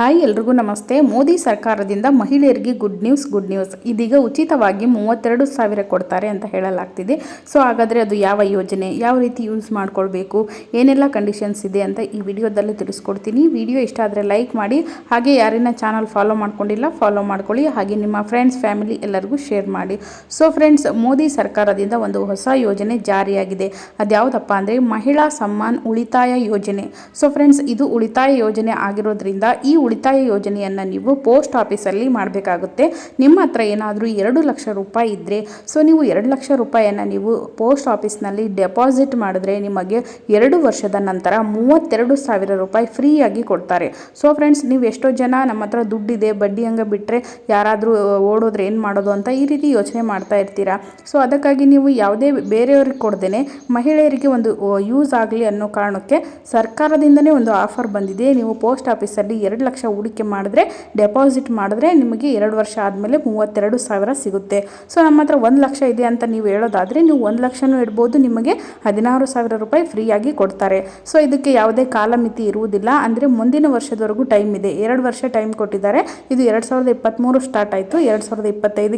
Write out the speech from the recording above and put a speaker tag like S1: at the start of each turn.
S1: Hi ಎಲ್ರಿಗೂ ನಮಸ್ತೆ. ಮೋದಿ ಸರ್ಕಾರದಿಂದ ಮಹಿಳೆಯರಿಗೆ ಗುಡ್ ನ್ಯೂಸ್ ಗುಡ್ ನ್ಯೂಸ್ ಇದೀಗ ಉಚಿತವಾಗಿ ಮೂವತ್ತೆರಡು ಸಾವಿರ ಕೊಡ್ತಾರೆ ಅಂತ ಹೇಳಲಾಗ್ತಿದೆ. ಸೊ ಹಾಗಾದರೆ ಅದು ಯಾವ ಯೋಜನೆ? ಯಾವ ರೀತಿ ಯೂಸ್ ಮಾಡಿಕೊಳ್ಬೇಕು? ಏನೆಲ್ಲ ಕಂಡೀಷನ್ಸ್ ಇದೆ ಅಂತ ಈ ವಿಡಿಯೋದಲ್ಲಿ ತಿಳಿಸ್ಕೊಡ್ತೀನಿ. ವಿಡಿಯೋ ಇಷ್ಟ ಆದರೆ ಲೈಕ್ ಮಾಡಿ. ಹಾಗೆ ಯಾರಿನ ಚಾನಲ್ ಫಾಲೋ ಮಾಡ್ಕೊಂಡಿಲ್ಲ ಫಾಲೋ ಮಾಡ್ಕೊಳ್ಳಿ. ಹಾಗೆ ನಿಮ್ಮ ಫ್ರೆಂಡ್ಸ್ ಫ್ಯಾಮಿಲಿ ಎಲ್ಲರಿಗೂ ಶೇರ್ ಮಾಡಿ. ಸೊ ಫ್ರೆಂಡ್ಸ್ ಮೋದಿ ಸರ್ಕಾರದಿಂದ ಒಂದು ಹೊಸ ಯೋಜನೆ ಜಾರಿಯಾಗಿದೆ. ಅದ್ಯಾವುದಪ್ಪ ಅಂದರೆ ಮಹಿಳಾ ಸಮ್ಮಾನ್ ಉಳಿತಾಯ ಯೋಜನೆ. ಸೊ ಫ್ರೆಂಡ್ಸ್ ಇದು ಉಳಿತಾಯ ಯೋಜನೆ ಆಗಿರೋದ್ರಿಂದ ಈ ಉಳಿತಾಯ ಯೋಜನೆಯನ್ನು ನೀವು ಪೋಸ್ಟ್ ಆಫೀಸಲ್ಲಿ ಮಾಡಬೇಕಾಗುತ್ತೆ. ನಿಮ್ಮ ಹತ್ರ ಏನಾದರೂ ಎರಡು ಲಕ್ಷ ರೂಪಾಯಿ ಇದ್ದರೆ ಸೊ ನೀವು ಎರಡು ಲಕ್ಷ ರೂಪಾಯಿಯನ್ನು ನೀವು ಪೋಸ್ಟ್ ಆಫೀಸ್ನಲ್ಲಿ ಡೆಪಾಸಿಟ್ ಮಾಡಿದ್ರೆ ನಿಮಗೆ ಎರಡು ವರ್ಷದ ನಂತರ ಮೂವತ್ತೆರಡು ಸಾವಿರ ರೂಪಾಯಿ ಫ್ರೀಯಾಗಿ ಕೊಡ್ತಾರೆ. ಸೊ ಫ್ರೆಂಡ್ಸ್, ನೀವು ಎಷ್ಟೋ ಜನ ನಮ್ಮ ಹತ್ರ ದುಡ್ಡಿದೆ, ಬಡ್ಡಿ ಹಂಗೆ ಬಿಟ್ಟರೆ ಯಾರಾದರೂ ಓಡೋದ್ರೆ ಏನು ಮಾಡೋದು ಅಂತ ಈ ರೀತಿ ಯೋಚನೆ ಮಾಡ್ತಾ ಇರ್ತೀರಾ? ಸೊ ಅದಕ್ಕಾಗಿ ನೀವು ಯಾವುದೇ ಬೇರೆಯವ್ರಿಗೆ ಕೊಡ್ದೇನೆ ಮಹಿಳೆಯರಿಗೆ ಒಂದು ಯೂಸ್ ಆಗಲಿ ಅನ್ನೋ ಕಾರಣಕ್ಕೆ ಸರ್ಕಾರದಿಂದನೇ ಒಂದು ಆಫರ್ ಬಂದಿದೆ. ನೀವು ಪೋಸ್ಟ್ ಆಫೀಸಲ್ಲಿ ಎರಡು ಲಕ್ಷ ಹೂಡಿಕೆ ಮಾಡಿದ್ರೆ ಡೆಪಾಸಿಟ್ ಮಾಡಿದ್ರೆ ನಿಮಗೆ ಎರಡು ವರ್ಷ ಆದಮೇಲೆ ಮೂವತ್ತೆರಡು ಸಾವಿರ ಸಿಗುತ್ತೆ. ಸೊ ನಮ್ಮ ಹತ್ರ ಒಂದು ಲಕ್ಷ ಇದೆ ಅಂತ ನೀವು ಹೇಳೋದಾದರೆ, ನೀವು ಒಂದು ಲಕ್ಷನೂ ಇಡ್ಬೋದು, ನಿಮಗೆ ಹದಿನಾರು ಸಾವಿರ ರೂಪಾಯಿ ಫ್ರೀಯಾಗಿ ಕೊಡ್ತಾರೆ. ಸೊ ಇದಕ್ಕೆ ಯಾವುದೇ ಕಾಲಮಿತಿ ಇರುವುದಿಲ್ಲ. ಅಂದರೆ ಮುಂದಿನ ವರ್ಷದವರೆಗೂ ಟೈಮ್ ಇದೆ. ಎರಡು ವರ್ಷ ಟೈಮ್ ಕೊಟ್ಟಿದ್ದಾರೆ. ಇದು ಎರಡು ಸಾವಿರದ ಇಪ್ಪತ್ತ್ಮೂರು ಸ್ಟಾರ್ಟ್ ಆಯಿತು. ಎರಡು ಸಾವಿರದ ಇಪ್ಪತ್ತೈದು